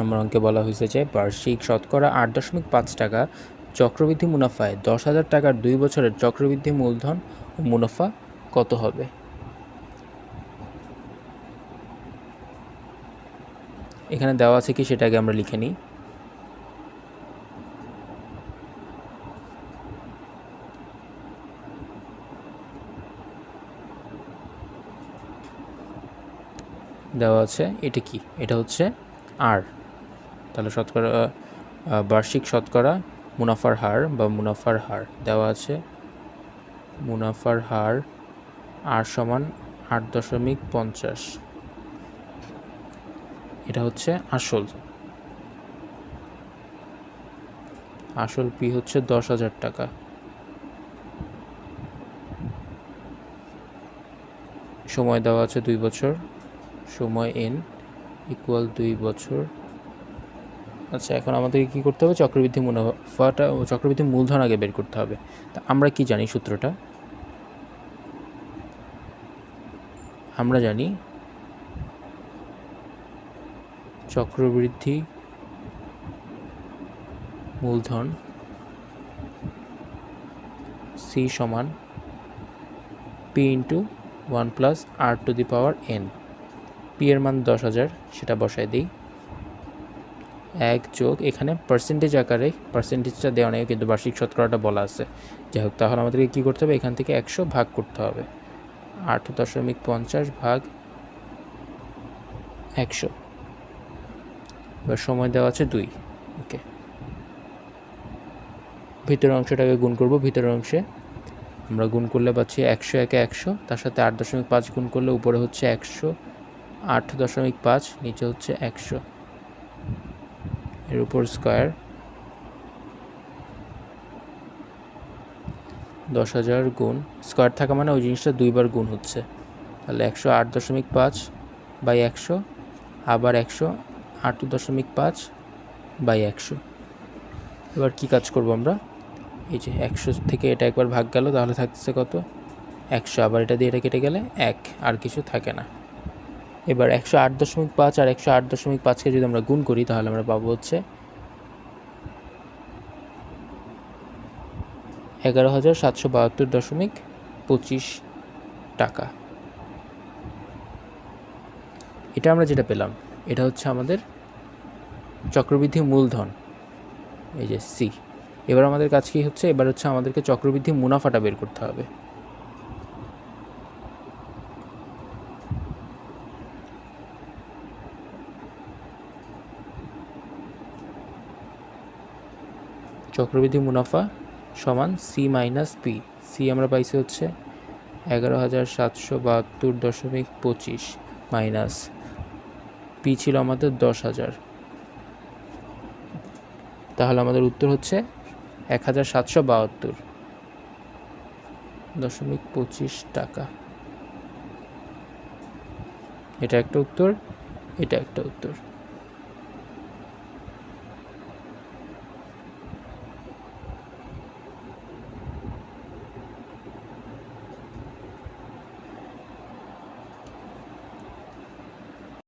নম্বর অঙ্কে বলা হয়েছে যে বার্ষিক শতকরা আট দশমিক পাঁচ টাকা চক্রবৃদ্ধি মুনাফায় দশ হাজার টাকার দুই বছরের চক্রবৃদ্ধি মূলধন ও মুনাফা কত হবে? এখানে দেওয়া আছে কি সেটাকে আমরা লিখে নিই। দেওয়া আছে, এটা কি? এটা হচ্ছে আর তাহলে শতকরা বার্ষিক শতকরা মুনাফার হার বা মুনাফার হার দেওয়া আছে। মুনাফার হার আর সমান আট দশমিক পঞ্চাশ। এটা হচ্ছে আসল। আসল পি হচ্ছে দশ হাজার টাকা। সময় দেওয়া আছে দুই বছর। সময় এন ইকুয়াল দুই বছর। আচ্ছা এখন আমাদেরকে কী করতে হবে? চক্রবৃদ্ধি মুনাফাটা ও চক্রবৃদ্ধি মূলধন আগে বের করতে হবে। তা আমরা কি জানি সূত্রটা? আমরা জানি চক্রবৃদ্ধি মূলধন সি সমান P into one plus R to the power N P এর মান দশ হাজার, সেটা বসায় দিই। এক যোগ, এখানে পার্সেন্টেজ আকারে পার্সেন্টেজটা দেওয়া নেই, কিন্তু বার্ষিক শতকরাটা বলা আছে। যাই হোক, তাহলে আমাদেরকে কী করতে হবে? এখান থেকে একশো ভাগ করতে হবে। আট দশমিক পঞ্চাশ ভাগ একশো। এবার সময় দেওয়া আছে দুই। ওকে। ভিতরের অংশটাকে গুণ করব। ভিতরের অংশে আমরা গুণ করলে পাচ্ছি একশো একে একশো। তার সাথে আট দশমিক পাঁচ গুণ করলে উপরে হচ্ছে একশো। আট দশমিক পাঁচ, নিচে হচ্ছে একশো। এর উপর স্কোয়ার। দশ হাজার গুণ। স্কোয়ার থাকা মানে ওই জিনিসটা দুইবার গুণ হচ্ছে। তাহলে একশো আট দশমিক পাঁচ বাই একশো, আবার একশো আট দশমিক পাঁচ বাই একশো। এবার কি কাজ করব আমরা? এই যে একশো থেকে এটা একবার ভাগ গেল, তাহলে থাকছে কত? একশো, আবার এটা দিয়ে এটা কেটে গেলে এক, আর কিছু থাকে না। এবার একশো আট দশমিক পাঁচ আর একশো আট দশমিক পাঁচকে যদি আমরা গুণ করি, তাহলে আমরা পাবো হচ্ছে এগারো হাজার সাতশো বাহাত্তর দশমিক পঁচিশ টাকা। এটা আমরা যেটা পেলাম, এটা হচ্ছে আমাদের চক্রবৃদ্ধি মূলধন, এই যে সি এবার আমাদের কাজ কি হচ্ছে? এবার হচ্ছে আমাদেরকে চক্রবৃদ্ধি মুনাফাটা বের করতে হবে। চক্রবৃদ্ধি মুনাফা সমান সি মাইনাস পি সি আমরা পাইছি হচ্ছে এগারো হাজার সাতশো বাহাত্তর দশমিক পঁচিশ মাইনাস পি ছিল আমাদের দশ হাজার। তাহলে আমাদের উত্তর হচ্ছে এক হাজার সাতশো বাহাত্তর দশমিক পঁচিশ টাকা। এটা একটা উত্তর, এটা একটা উত্তর।